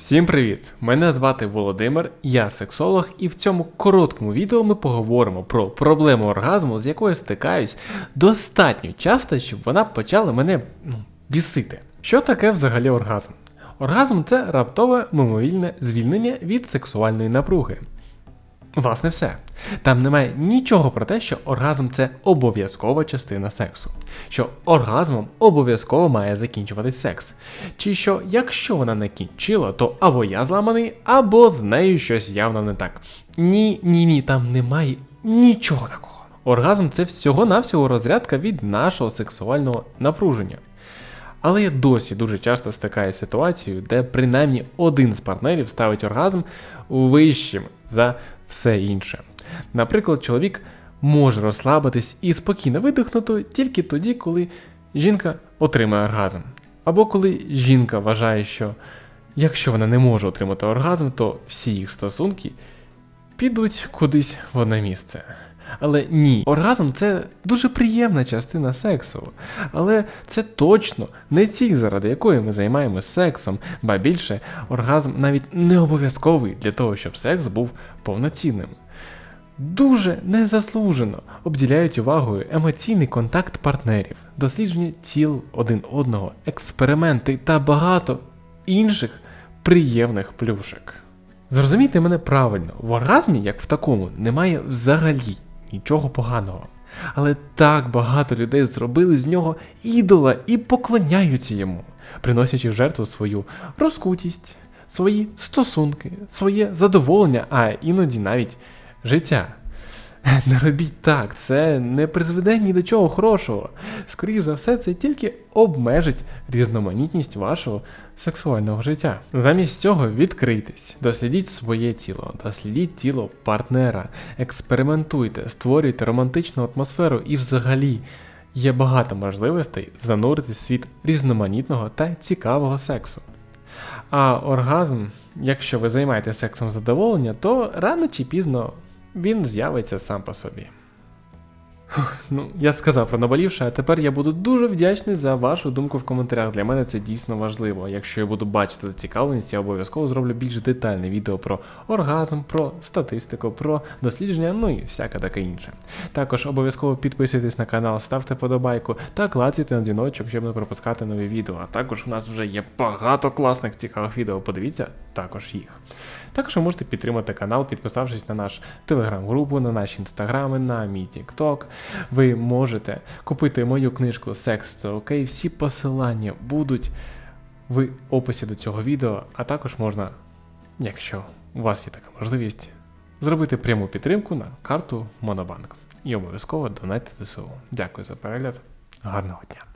Всім привіт! Мене звати Володимир, я сексолог, і в цьому короткому відео ми поговоримо про проблему оргазму, з якою стикаюсь достатньо часто, щоб вона почала мене ну, бісити. Що таке взагалі оргазм? Оргазм це раптове мимовільне звільнення від сексуальної напруги. Власне, все. Там немає нічого про те, що оргазм це обов'язкова частина сексу, що оргазмом обов'язково має закінчуватись секс. Чи що, якщо вона не кінчила, то або я зламаний, або з нею щось явно не так. Ні, ні, ні, там немає нічого такого. Оргазм це всього-навсього розрядка від нашого сексуального напруження. Але я досі дуже часто стикаюся з ситуацією, де принаймні один з партнерів ставить оргазм вищим за все інше. Наприклад, чоловік може розслабитись і спокійно видихнути тільки тоді, коли жінка отримає оргазм. Або коли жінка вважає, що якщо вона не може отримати оргазм, то всі їх стосунки підуть кудись в одне місце. Але ні, оргазм це дуже приємна частина сексу. Але це точно не ціль, заради якої ми займаємося сексом, ба більше, оргазм навіть не обов'язковий для того, щоб секс був повноцінним. Дуже незаслужено обділяють увагою емоційний контакт партнерів, дослідження тіл один одного, експерименти та багато інших приємних плюшек. Зрозумійте мене правильно, в оргазмі, як в такому, немає взагалі нічого поганого. Але так багато людей зробили з нього ідола і поклоняються йому, приносячи в жертву свою розкутість, свої стосунки, своє задоволення, а іноді навіть життя. Не робіть так, це не призведе ні до чого хорошого. Скоріше за все, це тільки обмежить різноманітність вашого сексуального життя. Замість цього відкрийтесь, дослідіть своє тіло, дослідіть тіло партнера, експериментуйте, створюйте романтичну атмосферу і взагалі є багато можливостей зануритись в світ різноманітного та цікавого сексу. А оргазм, якщо ви займаєтеся сексом задоволення, то рано чи пізно він з'явиться сам по собі. Ну, я сказав про наболівше, а тепер я буду дуже вдячний за вашу думку в коментарях. Для мене це дійсно важливо. Якщо я буду бачити зацікавленість, я обов'язково зроблю більш детальне відео про оргазм, про статистику, про дослідження, ну і всяке таке інше. Також обов'язково підписуйтесь на канал, ставте подобайку та клацайте на дзвіночок, щоб не пропускати нові відео. А також у нас вже є багато класних цікавих відео. Подивіться також їх. Також ви можете підтримати канал, підписавшись на наш телеграм-групу, на наші інстаграми, на мій TikTok. Ви можете купити мою книжку Секс це окей. Всі посилання будуть в описі до цього відео, а також можна, якщо у вас є така можливість, зробити пряму підтримку на карту Монобанк. І обов'язково донайте ЗСУ. Дякую за перегляд. Гарного дня!